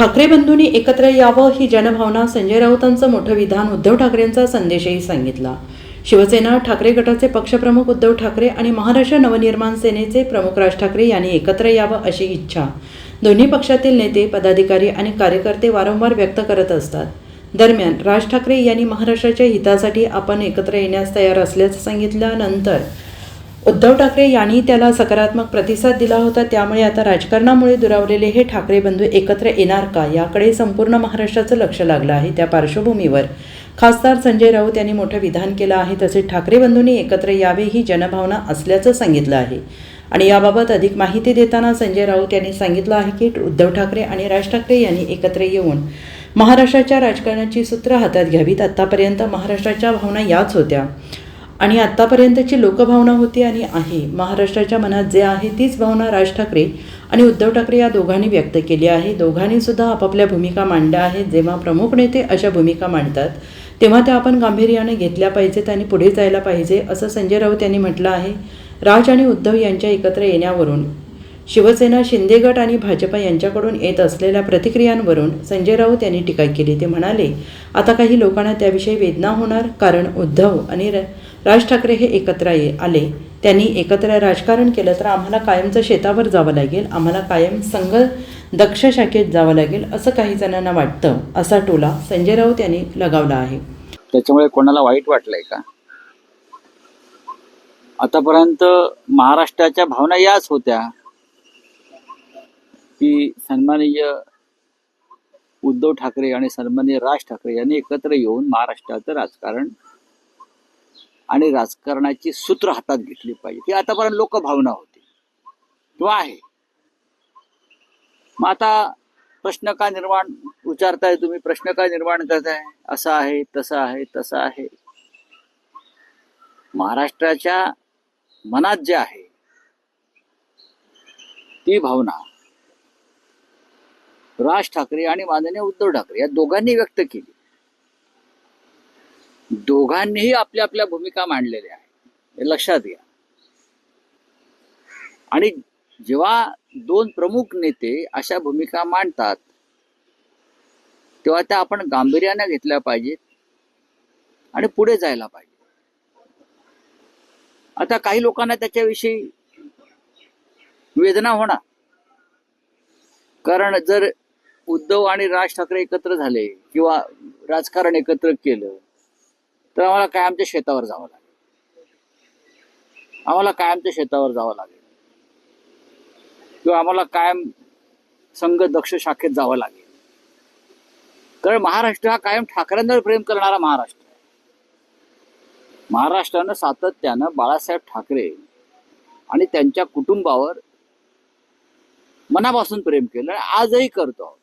ठाकरे बंधूंनी एकत्र यावं ही जनभावना संजय राऊतांचं मोठं विधान उद्धव ठाकरेंचा संदेशही सांगितला. शिवसेना ठाकरे गटाचे पक्षप्रमुख उद्धव ठाकरे आणि महाराष्ट्र नवनिर्माण सेनेचे प्रमुख राज ठाकरे यांनी एकत्र यावं अशी इच्छा. दोन्ही पक्षातील नेते पदाधिकारी आणि कार्यकर्ते वारंवार व्यक्त करत असतात. दरम्यान राज ठाकरे यांनी महाराष्ट्राच्या हितासाठी आपण एकत्र येण्यास तयार असल्याचं सांगितल्यानंतर उद्धव ठाकरे यांनी त्याला सकारात्मक प्रतिसाद दिला होता. त्यामुळे आता राजकारणामुळे दुरावलेले हे ठाकरे बंधू एकत्र येणार का? याकडे संपूर्ण महाराष्ट्राचं लक्ष लागलं आहे. त्या पार्श्वभूमीवर खासदार संजय राऊत यांनी मोठं विधान केलं आहे. तसेच ठाकरे बंधूंनी एकत्र यावे ही जनभावना असल्याचं सांगितलं आहे. आणि याबाबत अधिक माहिती देताना संजय राऊत यांनी सांगितलं आहे की उद्धव ठाकरे आणि राज ठाकरे यांनी एकत्र येऊन महाराष्ट्राच्या राजकारणाची सूत्र हातात घ्यावीत. आत्तापर्यंत महाराष्ट्राच्या भावना याच होत्या. आणि आत्तापर्यंतची लोकभावना होती आणि आहे. महाराष्ट्राच्या मनात जे आहे तीच भावना राज ठाकरे आणि उद्धव ठाकरे या दोघांनी व्यक्त केली आहे. दोघांनीसुद्धा आपापल्या भूमिका मांडल्या आहेत. जेव्हा प्रमुख नेते अशा भूमिका मांडतात तेव्हा त्या आपण गांभीर्याने घेतल्या पाहिजेत आणि पुढे जायला पाहिजे असं संजय राऊत यांनी म्हटलं आहे. राज आणि उद्धव यांच्या एकत्र येण्यावरून शिवसेना शिंदे गट आणि भाजपा यांच्याकडून येत असलेल्या प्रतिक्रियांवरून संजय राऊत यांनी टीका केली. ते म्हणाले आता काही लोकांना त्याविषयी वेदना होणार कारण उद्धव आणि र- राज ठाकरे हे एकत्र ये आले. त्यांनी एकत्र राजकारण केलं तर आम्हाला कायमचं शेतावर जावं लागेल आम्हाला कायम संघ दक्ष शाखेत जावं लागेल असं काही जणांना वाटतं असा टोला संजय राऊत यांनी लगावला आहे. त्याच्यामुळे कोणाला वाईट वाटलंय का? आतापर्यंत महाराष्ट्राच्या भावना याच होत्या की सन्माननीय उद्धव ठाकरे आणि सन्माननीय राज ठाकरे यांनी एकत्र येऊन महाराष्ट्राचं राजकारण आणि राजकारणाची सूत्र हातात घेतली पाहिजे. ती आतापर्यंत लोक भावना होती. किंवा आहे. मग आता प्रश्न का निर्माण विचारताय तुम्ही? प्रश्न का निर्माण करताय? असं आहे तसं आहे तसं आहे. महाराष्ट्राच्या मनात जे आहे ती भावना राज ठाकरे आणि माननीय उद्धव ठाकरे या दोघांनी व्यक्त केली. दोघांनीही आपल्या आपल्या भूमिका मांडलेल्या आहेत. हे लक्षात घ्या. आणि जेव्हा दोन प्रमुख नेते अशा भूमिका मांडतात तेव्हा त्या आपण गांभीर्याने घेतल्या पाहिजेत आणि पुढे जायला पाहिजे. आता काही लोकांना त्याच्याविषयी वेदना होणार. कारण जर उद्धव आणि राज ठाकरे एकत्र झाले किंवा राजकारण एकत्र केलं तर आम्हाला कायमच्या शेतावर जावं लागेल. आम्हाला कायमच्या शेतावर जावं लागेल. किंवा आम्हाला कायम संघ दक्ष शाखेत जावं लागेल. कारण महाराष्ट्र हा कायम ठाकरेंवर प्रेम करणारा महाराष्ट्र आहे. महाराष्ट्रानं सातत्यानं बाळासाहेब ठाकरे आणि त्यांच्या कुटुंबावर मनापासून प्रेम केलं आणि आजही करतो.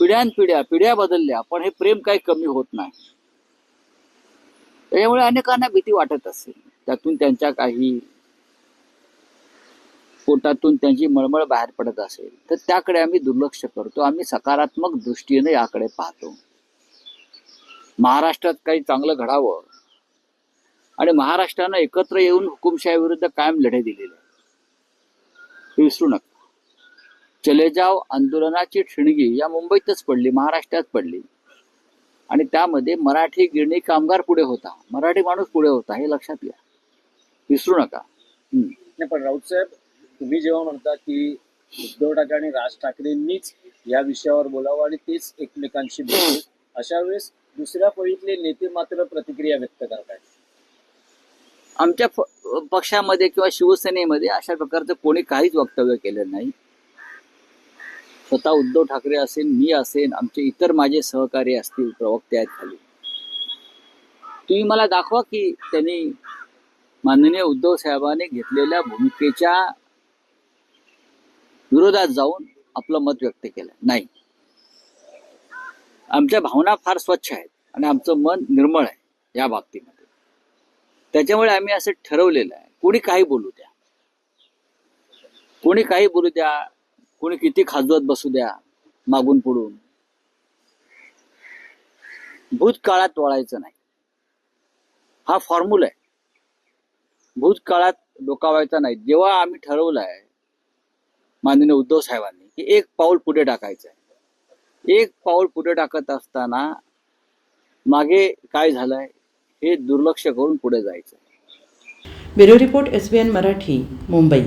पिढ्यानपिढ्या पिढ्या बदलल्या पण हे प्रेम काही कमी होत नाही. त्याच्यामुळे अनेकांना भीती वाटत असेल. त्यातून त्यांच्या काही पोटातून त्यांची मळमळ बाहेर पडत असेल. तर त्याकडे आम्ही दुर्लक्ष करतो. आम्ही सकारात्मक दृष्टीने याकडे पाहतो. महाराष्ट्रात काही चांगलं घडावं आणि महाराष्ट्रानं एकत्र येऊन हुकुमशाही विरुद्ध कायम लढे दिलेले हे विसरू नका. चले जाव आंदोलनाची ठिणगी या मुंबईतच पडली महाराष्ट्रात पडली. आणि त्यामध्ये मराठी गिरणी कामगार पुढे होता. मराठी माणूस पुढे होता हे लक्षात घ्या. विसरू नका. पण राऊत साहेब तुम्ही जेव्हा म्हणता की उद्धव ठाकरे आणि राज ठाकरेंनीच या विषयावर बोलावं आणि तेच एकमेकांशी बोलतील अशा वेळेस दुसऱ्या फळीतले नेते मात्र प्रतिक्रिया व्यक्त करतायत. आमच्या पक्षामध्ये किंवा शिवसेनेमध्ये अशा प्रकारचं कोणी काहीच वक्तव्य केलं नाही. स्वतः उद्धव ठाकरे असेल मी असेन आमचे इतर माझे सहकारी असतील प्रवक्ते आहेत खाली. तुम्ही मला दाखवा की त्यांनी माननीय उद्धव साहेबांनी घेतलेल्या भूमिकेच्या विरोधात जाऊन आपलं मत व्यक्त केलं. नाही. आमच्या भावना फार स्वच्छ आहेत आणि आमचं मन निर्मळ आहे या बाबतीमध्ये. त्याच्यामुळे आम्ही असं ठरवलेलं आहे. कोणी काही बोलू द्या. कोणी काही बोलू द्या कोणी किती खाजवत बसू द्या मागून पुढून. भूतकाळात वळायचं नाही. हा फॉर्म्युला आहे. भूतकाळात डोकावायचा नाही. जेव्हा आम्ही ठरवलं आहे माननीय उद्धव साहेबांनी की एक पाऊल पुढे टाकायचं आहे. एक पाऊल पुढे टाकत असताना मागे काय झालंय हे दुर्लक्ष करून पुढे जायचं bureau report S B N Marathi Mumbai.